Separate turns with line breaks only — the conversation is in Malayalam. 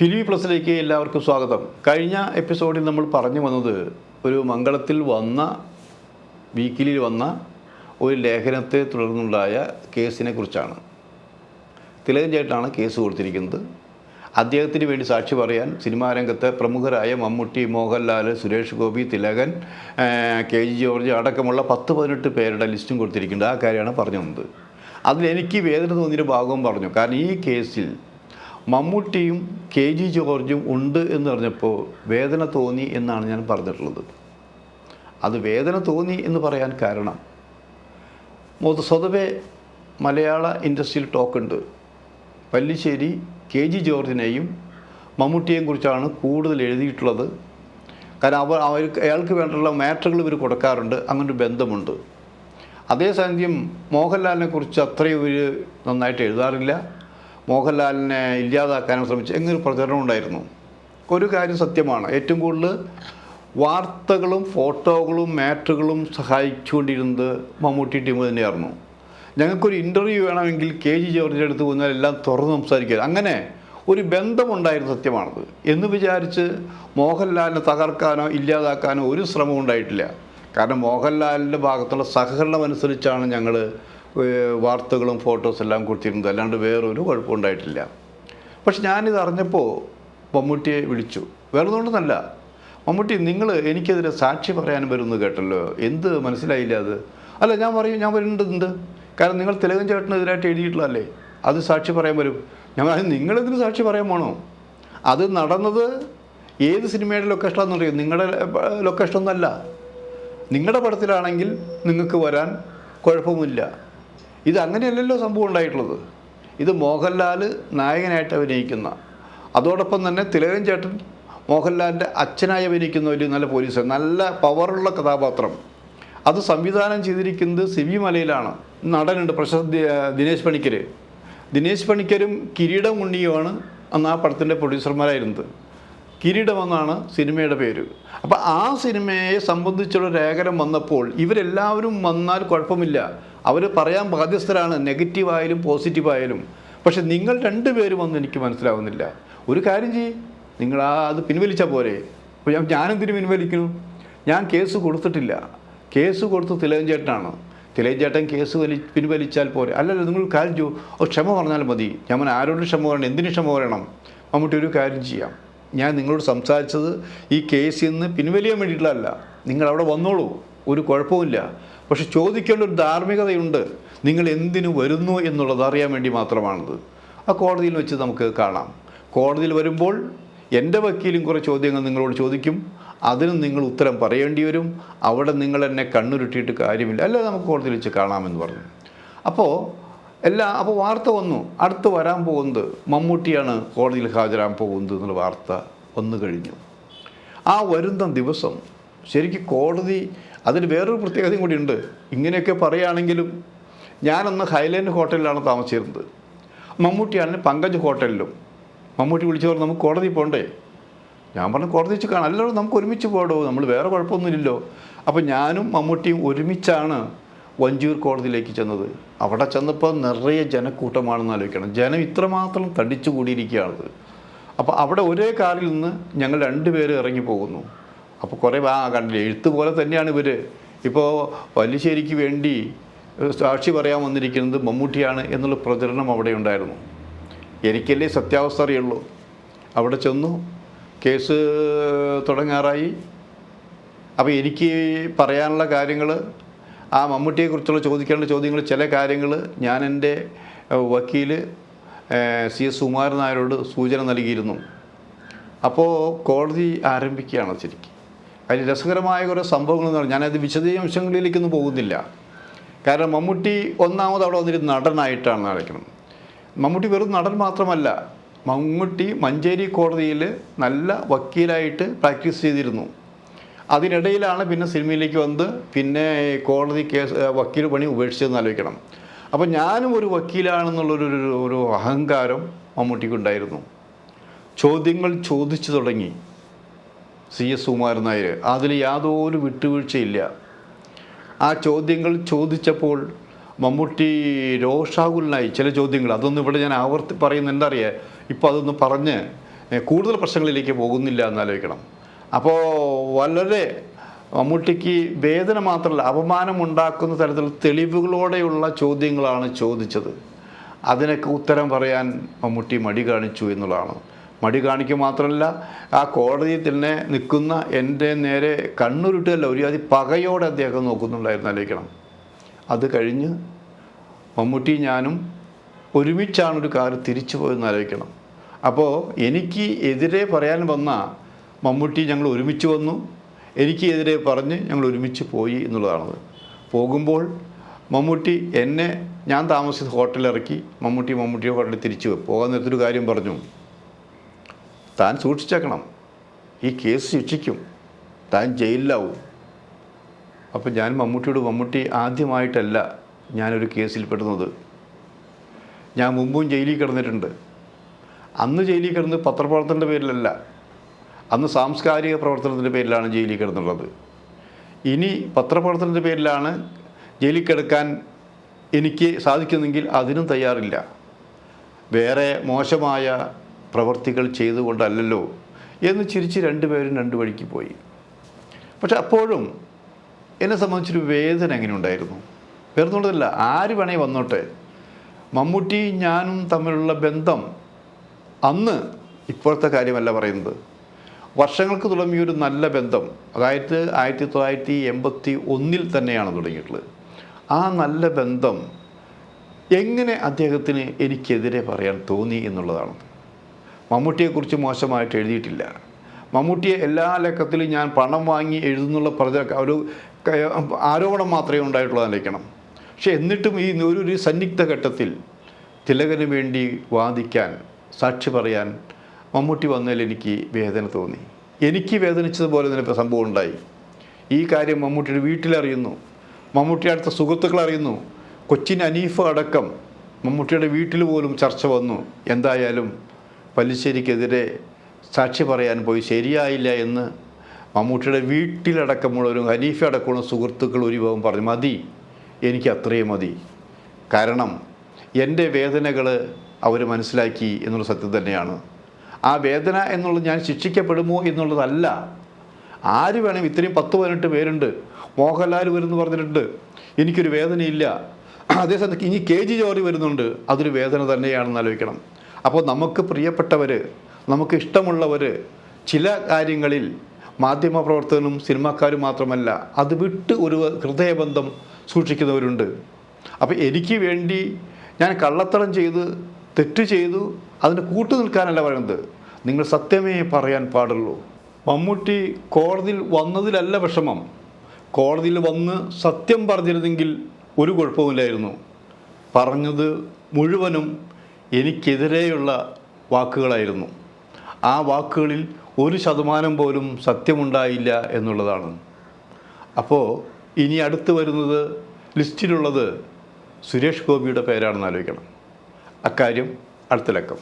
ഫിലിമി പ്ലസിലേക്ക് എല്ലാവർക്കും സ്വാഗതം. കഴിഞ്ഞ എപ്പിസോഡിൽ നമ്മൾ പറഞ്ഞു വന്നത് ഒരു മംഗളത്തിൽ വന്ന വീക്കിലിൽ വന്ന ഒരു ലേഖനത്തെ തുടർന്നുണ്ടായ കേസിനെ കുറിച്ചാണ്. തിലകൻ ചേട്ടനാണ് കേസ് കൊടുത്തിരിക്കുന്നത്. അദ്ദേഹത്തിന് വേണ്ടി സാക്ഷി പറയാൻ സിനിമാ രംഗത്തെ പ്രമുഖരായ മമ്മൂട്ടി മോഹൻലാൽ സുരേഷ് ഗോപി തിലകൻ കെ ജി ജോർജ് അടക്കമുള്ള പത്ത് പതിനെട്ട് പേരുടെ ലിസ്റ്റും കൊടുത്തിരിക്കുന്നുണ്ട്. ആ കാര്യമാണ് പറഞ്ഞു വന്നത്. അതിലെനിക്ക് വേദന തോന്നിയൊരു ഭാഗവും പറഞ്ഞു. കാരണം ഈ കേസിൽ മമ്മൂട്ടിയും കെ ജി ജോർജും ഉണ്ട് എന്ന് പറഞ്ഞപ്പോൾ വേദന തോന്നി എന്നാണ് ഞാൻ പറഞ്ഞിട്ടുള്ളത്. അത് വേദന തോന്നി എന്ന് പറയാൻ കാരണം സ്വതവേ മലയാള ഇൻഡസ്ട്രിയിൽ ടോക്കുണ്ട് പല്ലിശ്ശേരി കെ ജി ജോർജിനെയും മമ്മൂട്ടിയെയും കുറിച്ചാണ് കൂടുതൽ എഴുതിയിട്ടുള്ളത്. കാരണം അവർ അവർക്ക് അയാൾക്ക് വേണ്ടിയുള്ള മാറ്ററുകൾ ഇവർ കൊടുക്കാറുണ്ട് അങ്ങനൊരു ബന്ധമുണ്ട്. അതേസമയം മോഹൻലാലിനെ കുറിച്ച് അത്രയും ഇവർ നന്നായിട്ട് എഴുതാറില്ല. മോഹൻലാലിനെ ഇല്ലാതാക്കാനും ശ്രമിച്ചു എന്നൊരു പ്രചരണം ഉണ്ടായിരുന്നു? ഒരു കാര്യം സത്യമാണ്. ഏറ്റവും കൂടുതൽ വാർത്തകളും ഫോട്ടോകളും മാറ്ററുകളും സഹായിച്ചുകൊണ്ടിരുന്നത് മമ്മൂട്ടി ടീം തന്നെയായിരുന്നു. ഞങ്ങൾക്കൊരു ഇന്റർവ്യൂ വേണമെങ്കിൽ കെ ജി ജോർജിന്റെ അടുത്ത് പോകുന്നാൽ എല്ലാം തുറന്ന് സംസാരിക്കുക അങ്ങനെ ഒരു ബന്ധമുണ്ടായിരുന്നു സത്യമാണത്. എന്ന് വിചാരിച്ച് മോഹൻലാലിനെ തകർക്കാനോ ഇല്ലാതാക്കാനോ ഒരു ശ്രമവും ഉണ്ടായിട്ടില്ല. കാരണം മോഹൻലാലിന്റെ ഭാഗത്തുള്ള സഹകരണം അനുസരിച്ചാണ് ഞങ്ങൾ വാർത്തകളും ഫോട്ടോസ് എല്ലാം കൊടുത്തിരുന്നത് അല്ലാണ്ട് വേറൊരു കുഴപ്പമുണ്ടായിട്ടില്ല. പക്ഷെ ഞാനിത് അറിഞ്ഞപ്പോൾ മമ്മൂട്ടിയെ വിളിച്ചു. വേറെ ഒന്നുകൊണ്ടെന്നല്ല മമ്മൂട്ടി നിങ്ങൾ എനിക്കെതിരെ സാക്ഷി പറയാൻ വരുന്നു കേട്ടല്ലോ. എന്ത് മനസ്സിലായില്ല അത്? അല്ല ഞാൻ പറയും ഞാൻ വരേണ്ടതുണ്ട് കാരണം നിങ്ങൾ തിലകൻ ചേട്ടനെതിരായിട്ട് എഴുതിയിട്ടുള്ളതല്ലേ? അത് സാക്ഷി പറയാൻ വരും. ഞാൻ പറയും നിങ്ങളെതിന് സാക്ഷി പറയാൻ പോണോ? അത് നടന്നത് ഏത് സിനിമയുടെ ലൊക്കേഷനാണെന്ന് അറിയോ നിങ്ങളുടെ ലൊക്കേഷൻ ഒന്നല്ല നിങ്ങളുടെ പടത്തിലാണെങ്കിൽ നിങ്ങൾക്ക് വരാൻ കുഴപ്പമില്ല ഇത് അങ്ങനെയല്ലല്ലോ സംഭവം ഉണ്ടായിട്ടുള്ളത്. ഇത് മോഹൻലാൽ നായകനായിട്ട് അഭിനയിക്കുന്ന. അതോടൊപ്പം തന്നെ തിലകൻ ചേട്ടൻ മോഹൻലാലിന്റെ അച്ഛനായി അഭിനയിക്കുന്ന ഒരു നല്ല പോലീസ് നല്ല പവറുള്ള കഥാപാത്രം. അത് സംവിധാനം ചെയ്തിരിക്കുന്നത് സിബി മലയിലാണ്. നടനുണ്ട് പ്രശസ്ത ദിനേശ് പണിക്കർ ദിനേശ് പണിക്കരും കിരീടം ഉണ്ണിയുമാണ് അന്ന് ആ പടത്തിന്റെ പ്രൊഡ്യൂസർമാരായിരുന്നത്. കിരീടം എന്നാണ് സിനിമയുടെ പേര്. അപ്പോൾ ആ സിനിമയെ സംബന്ധിച്ചുള്ള ലേഖനം വന്നപ്പോൾ ഇവരെല്ലാവരും വന്നാൽ കുഴപ്പമില്ല. അവർ പറയാൻ ബാധ്യസ്ഥരാണ്. നെഗറ്റീവായാലും പോസിറ്റീവായാലും. പക്ഷെ നിങ്ങൾ രണ്ടുപേരും ഒന്നും എനിക്ക് മനസ്സിലാവുന്നില്ല. ഒരു കാര്യം ചെയ്യ്. നിങ്ങൾ ആ അത് പിൻവലിച്ചാൽ പോരെ. അപ്പോൾ ഞാൻ ഞാനെന്തിനു പിൻവലിക്കുന്നു? ഞാൻ കേസ് കൊടുത്തിട്ടില്ല. കേസ് കൊടുത്ത് തിലകൻ ചേട്ടനാണ്. ചേട്ടൻ കേസ് വലി പിൻവലിച്ചാൽ പോരെ. അല്ലല്ലോ നിങ്ങൾ കാര്യം ചെയ്യൂ. ക്ഷമ പറഞ്ഞാൽ മതി. ഞാൻ ആരോട് ക്ഷമ പറയണം? എന്തിന് ക്ഷമ പറയണം? മമ്മൂട്ടി ഒരു കാര്യം ചെയ്യാം. ഞാൻ നിങ്ങളോട് സംസാരിച്ചത് ഈ കേസിൽ നിന്ന് പിൻവലിയാൻ വേണ്ടിയിട്ടുള്ളതല്ല. നിങ്ങൾ അവിടെ വന്നോളൂ. ഒരു കുഴപ്പമില്ല പക്ഷെ ചോദിക്കേണ്ട ഒരു ധാർമ്മികതയുണ്ട്. നിങ്ങൾ എന്തിനു വരുന്നു എന്നുള്ളത് അറിയാൻ വേണ്ടി മാത്രമാണത്. ആ കോടതിയിൽ വെച്ച് നമുക്ക് കാണാം. കോടതിയിൽ വരുമ്പോൾ എന്റെ വക്കീലും കുറേ ചോദ്യങ്ങൾ നിങ്ങളോട് ചോദിക്കും. അതിന് നിങ്ങൾ ഉത്തരം പറയേണ്ടി വരും. അവിടെ നിങ്ങൾ എന്നെ കണ്ണുരുട്ടിയിട്ട് കാര്യമില്ല. അല്ല നമുക്ക് കോടതിയിൽ വെച്ച് കാണാമെന്ന് പറഞ്ഞു. അപ്പോൾ എല്ലാ അപ്പോൾ വാർത്ത വന്നു. അടുത്ത് വരാൻ പോകുന്നത് മമ്മൂട്ടിയാണ് കോടതിയിൽ ഹാജരാൻ പോകുന്നത് എന്നുള്ള വാർത്ത വന്നു കഴിഞ്ഞു. ആ വരുന്ന ദിവസം ശരിക്കും കോടതി അതിന് വേറൊരു പ്രത്യേകതയും കൂടിയുണ്ട്. ഇങ്ങനെയൊക്കെ പറയുകയാണെങ്കിലും ഞാനന്ന് ഹൈലൈൻഡ് ഹോട്ടലിലാണ് താമസിച്ചിരുന്നത്. മമ്മൂട്ടിയാണെങ്കിൽ പങ്കജ് ഹോട്ടലിലും. മമ്മൂട്ടി വിളിച്ചു പറഞ്ഞു നമുക്ക് കോടതി പോകണ്ടേ ഞാൻ പറഞ്ഞു കോടതി വെച്ച് കാണാം. അല്ലല്ലോ നമുക്ക് ഒരുമിച്ച് പോകടോ. നമ്മൾ വേറെ കുഴപ്പമൊന്നുമില്ലല്ലോ. അപ്പോൾ ഞാനും മമ്മൂട്ടിയും ഒരുമിച്ചാണ് വഞ്ചൂർ കോടതിയിലേക്ക് ചെന്നത്. അവിടെ ചെന്നപ്പോൾ നിറയെ ജനക്കൂട്ടമാണെന്ന് ആലോചിക്കണം. ജനം ഇത്രമാത്രം തടിച്ചു കൂടിയിരിക്കുകയാണത് അപ്പോൾ അവിടെ ഒരേ കാറിൽ നിന്ന് ഞങ്ങൾ രണ്ടുപേരും ഇറങ്ങി പോകുന്നു. അപ്പോൾ കുറേ ആ കണ്ടില്ല? എഴുത്ത് പോലെ തന്നെയാണ് ഇവർ ഇപ്പോൾ പല്ലിശ്ശേരിക്ക് വേണ്ടി സാക്ഷി പറയാൻ വന്നിരിക്കുന്നത് മമ്മൂട്ടിയാണ് എന്നുള്ള പ്രചരണം അവിടെ ഉണ്ടായിരുന്നു. എനിക്കല്ലേ സത്യാവസ്ഥ അറിയുള്ളൂ. അവിടെ ചെന്നു കേസ് തുടങ്ങാറായി. അപ്പോൾ എനിക്ക് പറയാനുള്ള കാര്യങ്ങൾ ആ മമ്മൂട്ടിയെക്കുറിച്ചുള്ള ചോദിക്കേണ്ട ചോദ്യങ്ങൾ ചില കാര്യങ്ങൾ ഞാൻ എന്റെ വക്കീൽ സി എസ് സുകുമാരൻ നായരോട് സൂചന നൽകിയിരുന്നു. അപ്പോൾ കോടതി ആരംഭിക്കുകയാണ് ശരിക്കും. അതിൽ രസകരമായ കുറേ സംഭവങ്ങൾ എന്ന് പറഞ്ഞാൽ ഞാനത് വിശദാംശങ്ങളിലേക്കൊന്നും പോകുന്നില്ല. കാരണം മമ്മൂട്ടി ഒന്നാമത് അവിടെ വന്നിട്ട് നടനായിട്ടാണ് നടക്കുന്നത്. മമ്മൂട്ടി വെറും നടൻ മാത്രമല്ല മമ്മൂട്ടി മഞ്ചേരി കോടതിയിൽ നല്ല വക്കീലായിട്ട് പ്രാക്ടീസ് ചെയ്തിരുന്നു. അതിനിടയിലാണ് പിന്നെ സിനിമയിലേക്ക് വന്ന് പിന്നെ കോടതി കേസ് വക്കീൽ പണി ഉപേക്ഷിച്ചതെന്ന് ആലോചിക്കണം. അപ്പോൾ ഞാനും ഒരു വക്കീലാണെന്നുള്ളൊരു ഒരു അഹങ്കാരം മമ്മൂട്ടിക്കുണ്ടായിരുന്നു. ചോദ്യങ്ങൾ ചോദിച്ചു തുടങ്ങി. C S Sukumaran Nair. അതിൽ യാതൊരു വിട്ടുവീഴ്ചയില്ല. ആ ചോദ്യങ്ങൾ ചോദിച്ചപ്പോൾ മമ്മൂട്ടി രോഷാകുലനായി. ചില ചോദ്യങ്ങൾ. അതൊന്നും ഇവിടെ ഞാൻ ആവർത്തി പറയുന്ന എന്താ അറിയാ? ഇപ്പോൾ അതൊന്ന് പറഞ്ഞ് കൂടുതൽ പ്രശ്നങ്ങളിലേക്ക് പോകുന്നില്ല എന്നാലോചിക്കണം അപ്പോൾ വളരെ മമ്മൂട്ടിക്ക് വേദന മാത്രമല്ല അപമാനം ഉണ്ടാക്കുന്ന തരത്തിൽ തെളിവുകളോടെയുള്ള ചോദ്യങ്ങളാണ് ചോദിച്ചത്. അതിനൊക്കെ ഉത്തരം പറയാൻ മമ്മൂട്ടി മടി കാണിച്ചു എന്നുള്ളതാണ്. മടി കാണിക്കുക മാത്രമല്ല ആ കോടതിയിൽ തന്നെ നിൽക്കുന്ന എന്റെ നേരെ കണ്ണുരുട്ടല്ല ഒരു അതി പകയോടെ അദ്ദേഹം നോക്കുന്നുണ്ടായിരുന്നു ആലോചിക്കണം. അത് കഴിഞ്ഞ് മമ്മൂട്ടി ഞാനും ഒരുമിച്ചാണ് ഒരു കാർ തിരിച്ചു പോയെന്ന് ആലോചിക്കണം. അപ്പോൾ എനിക്ക് എതിരെ പറയാൻ വന്ന മമ്മൂട്ടി ഞങ്ങൾ ഒരുമിച്ച് വന്നു. എനിക്ക് എതിരെ പറഞ്ഞ് ഞങ്ങൾ ഒരുമിച്ച് പോയി എന്നുള്ളതാണത്. പോകുമ്പോൾ മമ്മൂട്ടി എന്നെ ഞാൻ താമസിച്ച ഹോട്ടലിൽ ഇറക്കി. മമ്മൂട്ടി മമ്മൂട്ടിയെ ഹോട്ടലിൽ തിരിച്ചു. പോകാൻ നേരത്തൊരു കാര്യം പറഞ്ഞു. താൻ സൂക്ഷിച്ചേക്കണം. ഈ കേസ് ശിക്ഷിക്കും. താൻ ജയിലിലാവും. അപ്പം ഞാൻ മമ്മൂട്ടിയോട് മമ്മൂട്ടി ആദ്യമായിട്ടല്ല ഞാനൊരു കേസിൽ പെടുന്നത്. ഞാൻ മുമ്പും ജയിലിൽ കിടന്നിട്ടുണ്ട്. അന്ന് ജയിലിൽ കിടന്ന് പത്രപ്രവർത്തനത്തിന്റെ പേരിലല്ല അന്ന് സാംസ്കാരിക പ്രവർത്തനത്തിന്റെ പേരിലാണ് ജയിലിൽ കിടന്നുള്ളത്. ഇനി പത്രപ്രവർത്തനത്തിന്റെ പേരിലാണ് ജയിലിൽ കിടക്കാൻ എനിക്ക് സാധിക്കുന്നെങ്കിൽ അതിനും തയ്യാറില്ല. വേറെ മോശമായ പ്രവർത്തികൾ ചെയ്തുകൊണ്ടല്ലല്ലോ എന്ന് ചിരിച്ച് രണ്ടുപേരും രണ്ടു വഴിക്ക് പോയി. പക്ഷെ അപ്പോഴും എന്നെ സംബന്ധിച്ചൊരു വേദന എങ്ങനെ ഉണ്ടായിരുന്നു? വേറൊന്നുള്ളതല്ല ആര് വേണേ വന്നോട്ടെ. മമ്മൂട്ടി ഞാനും തമ്മിലുള്ള ബന്ധം അന്ന് ഇപ്പോഴത്തെ കാര്യമല്ല പറയുന്നത്. വർഷങ്ങൾക്ക് തുടങ്ങിയ ഒരു നല്ല ബന്ധം അതായത് ആയിരത്തി തൊള്ളായിരത്തി എൺപത്തി ഒന്നിൽ തന്നെയാണ് തുടങ്ങിയിട്ടുള്ളത്. ആ നല്ല ബന്ധം എങ്ങനെ അദ്ദേഹത്തിന് എനിക്കെതിരെ പറയാൻ തോന്നി എന്നുള്ളതാണ്. മമ്മൂട്ടിയെക്കുറിച്ച് മോശമായിട്ട് എഴുതിയിട്ടില്ല. മമ്മൂട്ടിയെ എല്ലാ ലക്കത്തിലും ഞാൻ പണം വാങ്ങി എഴുതുന്നുള്ള പറഞ്ഞ ഒരു ആരോപണം മാത്രമേ ഉണ്ടായിട്ടുള്ളൂ ആലോചിക്കണം പക്ഷെ എന്നിട്ടും ഈ ഒരു ഒരു സന്നിഗ്ധ ഘട്ടത്തിൽ തിലകന് വേണ്ടി വാദിക്കാൻ സാക്ഷി പറയാൻ മമ്മൂട്ടി വന്നതിൽ എനിക്ക് വേദന തോന്നി. എനിക്ക് വേദനിച്ചതുപോലെ തന്നെ ഇപ്പോൾ സംഭവം ഉണ്ടായി. ഈ കാര്യം മമ്മൂട്ടിയുടെ വീട്ടിലറിയുന്നു മമ്മൂട്ടിയുടെ അടുത്ത സുഹൃത്തുക്കൾ അറിയുന്നു. കൊച്ചിൻ അനീഫ് അടക്കം മമ്മൂട്ടിയുടെ വീട്ടിൽ പോലും ചർച്ച വന്നു. എന്തായാലും പല്ലിശ്ശേരിക്കെതിരെ സാക്ഷി പറയാൻ പോയി ശരിയായില്ല എന്ന് മമ്മൂട്ടിയുടെ വീട്ടിലടക്കമുള്ളവരും ഹനീഫ അടക്കമുള്ള സുഹൃത്തുക്കൾ ഒരു വിഭാഗം പറഞ്ഞു മതി എനിക്ക് അത്രയും മതി. കാരണം എന്റെ വേദനകൾ അവർ മനസ്സിലാക്കി എന്നുള്ള സത്യം തന്നെയാണ്. ആ വേദന എന്നുള്ളത് ഞാൻ ശിക്ഷിക്കപ്പെടുമോ എന്നുള്ളതല്ല. ആര് വേണം ഇത്രയും പത്ത് പതിനെട്ട് പേരുണ്ട്. മോഹൻലാൽ വരുന്നു പറഞ്ഞിട്ടുണ്ട് എനിക്കൊരു വേദനയില്ല. അതേസമയത്ത് ഇനി കെ ജി ജോർജ് വരുന്നുണ്ട്. അതൊരു വേദന തന്നെയാണെന്ന് ആലോചിക്കണം. അപ്പോൾ നമുക്ക് പ്രിയപ്പെട്ടവർ നമുക്ക് ഇഷ്ടമുള്ളവർ ചില കാര്യങ്ങളിൽ മാധ്യമപ്രവർത്തകനും സിനിമാക്കാരും മാത്രമല്ല അത് വിട്ട് ഒരു ഹൃദയബന്ധം സൂക്ഷിക്കുന്നവരുണ്ട്. അപ്പോൾ എനിക്ക് വേണ്ടി ഞാൻ കള്ളത്തരം ചെയ്ത് തെറ്റ് ചെയ്തു അതിന് കൂട്ടു നിൽക്കാനല്ല പറയുന്നത്. നിങ്ങൾ സത്യമേ പറയാൻ പാടുള്ളൂ. മമ്മൂട്ടി കോടതിയിൽ വന്നതിലല്ല വിഷമം. കോടതിയിൽ വന്ന് സത്യം പറഞ്ഞിരുന്നെങ്കിൽ ഒരു കുഴപ്പമില്ലായിരുന്നു പറഞ്ഞത് മുഴുവനും എനിക്കെതിരെയുള്ള വാക്കുകളായിരുന്നു. ആ വാക്കുകളിൽ ഒരു ശതമാനം പോലും സത്യമുണ്ടായില്ല എന്നുള്ളതാണ്. അപ്പോൾ ഇനി അടുത്ത് വരുന്നത് ലിസ്റ്റിലുള്ളത് സുരേഷ് ഗോപിയുടെ പേരാണെന്ന് ആലോചിക്കണം. അക്കാര്യം അടുത്ത ലക്കം.